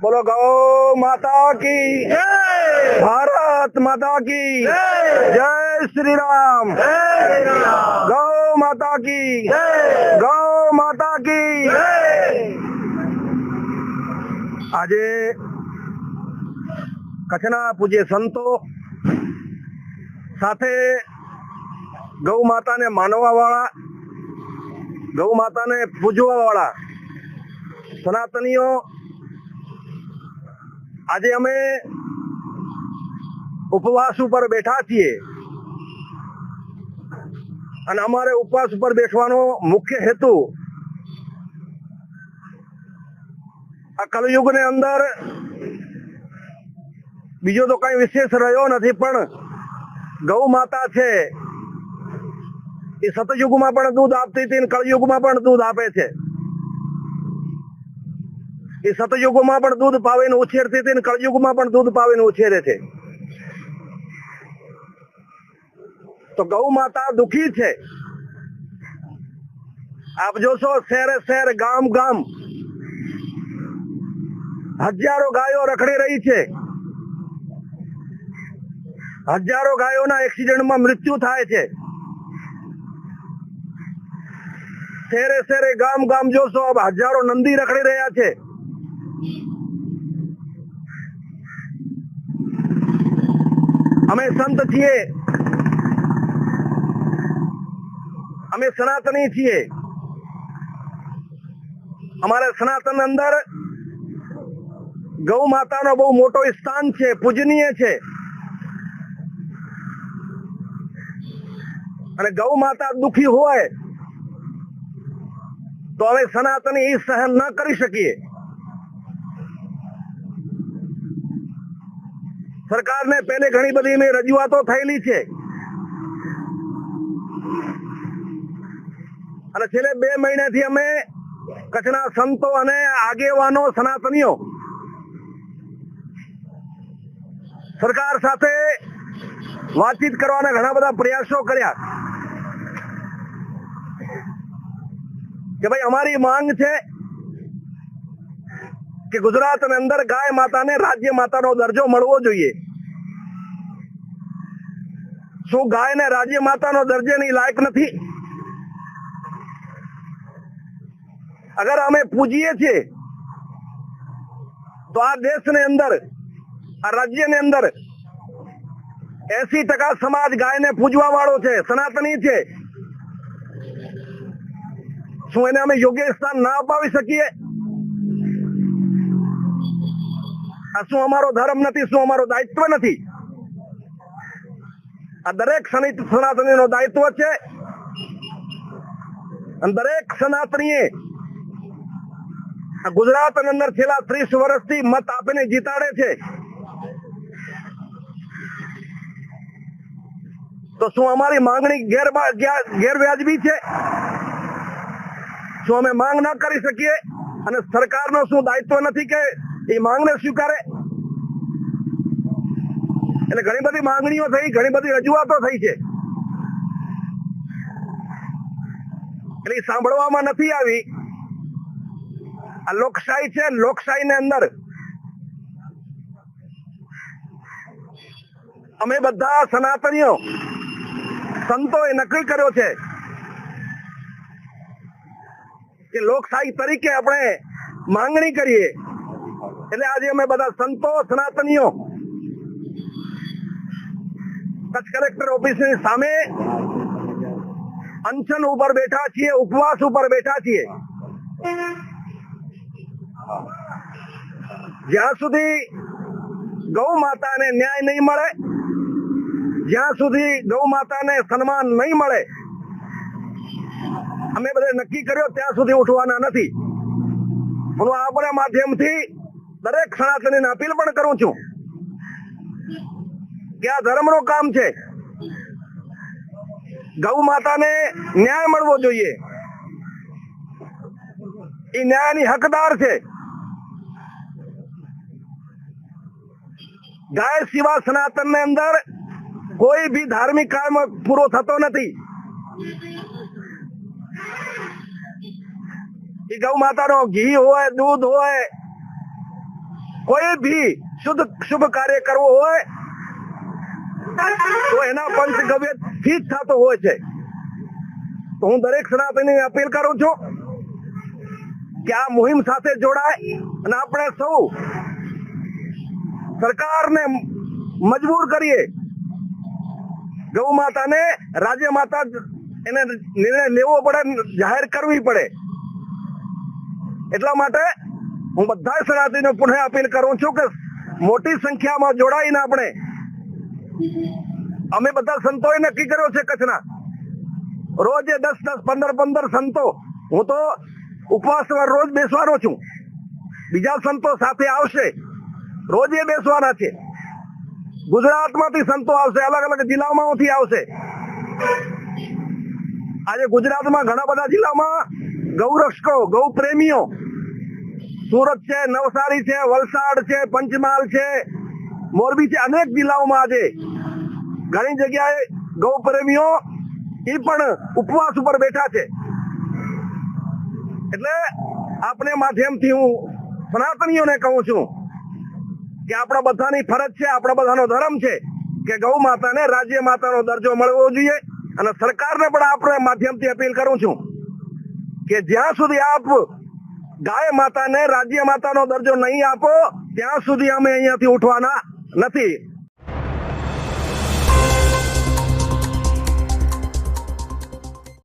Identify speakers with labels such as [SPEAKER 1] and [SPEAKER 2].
[SPEAKER 1] બોલો ગૌ માતા કી. ભારત માતા કી. જય. શ્રી રામ ગૌ માતા કી. ગૌ માતા કી. આજે કચ્છના પૂજ્ય સંતો સાથે ગૌ માતાને માનવા વાળા ગૌ માતાને પૂજવા વાળા સનાતનીઓ આજે અમે ઉપવાસ ઉપર બેઠા છીએ. અને અમારે ઉપવાસ ઉપર બેસવાનો મુખ્ય હેતુ આ કલયુગ ને અંદર બીજો તો કઈ વિશેષ રહ્યો નથી, પણ ગૌ માતા છે. એ સતયુગમાં પણ દૂધ આપતી હતી કળયુગમાં પણ દૂધ આપે છે. એ સતયુગમાં પણ દૂધ પાવીને ઉછેરતી હતી કળયુગમાં પણ દૂધ પાવીને ઉછેરે છે. તો ગૌ માતા દુખી છે. આપ જોશો શહેરે શહેર ગામ ગામ હજારો ગાયો રખડી રહી છે. હજારો ગાયોના એક્સિડન્ટમાં મૃત્યુ થાય છે. શહેરે શહેરે ગામ ગામ જોશો હજારો નંદી રખડી રહ્યા છે. અમે સંત છીએ. અમે સનાતની છીએ. અમારા સનાતન અંદર ગૌ માતાનો બહુ મોટો સ્થાન છે, પૂજનીય છે. અને ગૌ માતા દુખી હોય તો અમે સનાતની એ સહન ન કરી શકીએ. સરકારને પહેલે ઘણી બધી રજૂઆતો થયેલી છે. અને છેલ્લે બે મહિનાથી અમે કચ્છના સંતો અને આગેવાનો સનાતનીઓ સરકાર સાથે વાતચીત કરવાના ઘણા બધા પ્રયાસો કર્યા કે ભાઈ અમારી માંગ છે કે ગુજરાતની અંદર ગાય માતાને રાજ્ય માતાનો દરજ્જો મળવો જોઈએ. શું ગાયને રાજ્ય માતાનો દરજ્જાની લાયક નથી? અગર અમે પૂજીએ છીએ, તો આ દેશની અંદર, આ રાજ્યની અંદર એસી ટકા સમાજ ગાયને પૂજવા વાળો છે, સનાતની છે. શું એને અમે યોગ્ય સ્થાન ના અપાવી શકીએ? શું અમારો ધર્મ નથી, શું અમારો દાયિત્વ નથી? આ દરેક સનાતની નો દાયિત્વ છે. દરેક સનાતનીએ ગુજરાત અંદર છેલ્લા ત્રીસ વર્ષથી મત આપીને જીતાડે છે. તો શું અમારી માંગણી ગેર ગેરવ્યાજબી છે? શું અમે માંગ ના કરી શકીએ? અને સરકારનો શું દાયિત્વ નથી કે એ માંગને સ્વીકારે? એટલે ઘણી બધી માંગણીઓ થઈ, ઘણી બધી રજૂઆતો થઈ છે. એટલે સાંભળવામાં નથી આવી. આ લોકશાહી છે લોકશાહી ને અંદર અમે બધા સનાતનીઓ, સંતોએ નક્કી કર્યો છે કે લોકશાહી તરીકે આપણે માંગણી કરીએ. એટલે આજે અમે બધા સંતો, સનાતનીઓ કચ્છ કલેક્ટર ઓફિસની સામે અનશન ઉપર બેઠા છીએ, ઉપવાસ ઉપર બેઠા છીએ. જ્યાં સુધી ગૌ માતાને ન્યાય નહીં મળે, જ્યાં સુધી ગૌ માતાને સન્માન નહીં મળે, અમે બધે નક્કી કર્યો ત્યાં સુધી ઉઠવાના નથી. હું આપણા માધ્યમથી દરેક સનાતનીને અપીલ પણ કરું છું. કે આ ધર્મનું કામ છે. ગૌ માતાને ન્યાય મળવો જોઈએ. એ ન્યાયની હકદાર છે. ગાય સિવા સનાતન ને અંદર કોઈ બી ધાર્મિક કામ પૂરો થતો નથી. એ ગૌ માતાનો ઘી હોય, દૂધ હોય, કોઈ ભી શુદ્ધ, શુભ કાર્ય કરવો હોય તો એના પંચગવ્યથી જ થતો હોય છે. તો હું દરેક સનાતની અપીલ કરું છું કે આ મુહિમ સાથે જોડાય અને આપણે સૌ સરકારને મજબૂર કરીએ. ગૌ માતાને, રાજ્ય માતા એને નિર્ણય લેવો પડે જાહેર કરવી પડે. એટલા માટે હું બધા સનાતનીને પુનઃ અપીલ કરું છું કે મોટી સંખ્યામાં જોડાઈને આપણે અમે બધા સંતોએ નક્કી કર્યો છે કચ્છના. રોજે દસ દસ, પંદર પંદર સંતો. હું તો ઉપવાસ રોજ બેસવાનો છું. બીજા સંતો સાથે આવશે. રોજે બેસવાના છે. ગુજરાતમાંથી સંતો આવશે, અલગ અલગ જિલ્લામાંથી આવશે. આજે ગુજરાતમાં ઘણા બધા જિલ્લામાં ગૌરક્ષકો ગૌ પ્રેમીઓ સુરત છે, નવસારી છે, વલસાડ છે, પંચમહાલ છે. મોરબી છે અનેક જિલ્લાઓમાં આજે ઘણી જગ્યાએ ગૌ પ્રેમીઓ એ પણ ઉપવાસ ઉપર બેઠા છે. એટલે આપણે માધ્યમથી હું સનાતનીઓને કહું છું કે આપણા બધાની ફરજ છે, આપણા બધાનો ધર્મ છે કે ગૌ માતાને રાજ્ય માતાનો દરજ્જો મળવો જોઈએ અને સરકારને પણ આપણે માધ્યમથી અપીલ કરું છું કે જ્યાં સુધી આપ ગાય માતાને રાજ્ય માતાનો દરજ્જો નહીં આપો, ત્યાં સુધી અમે અહીંયાથી ઉઠવાના નથી.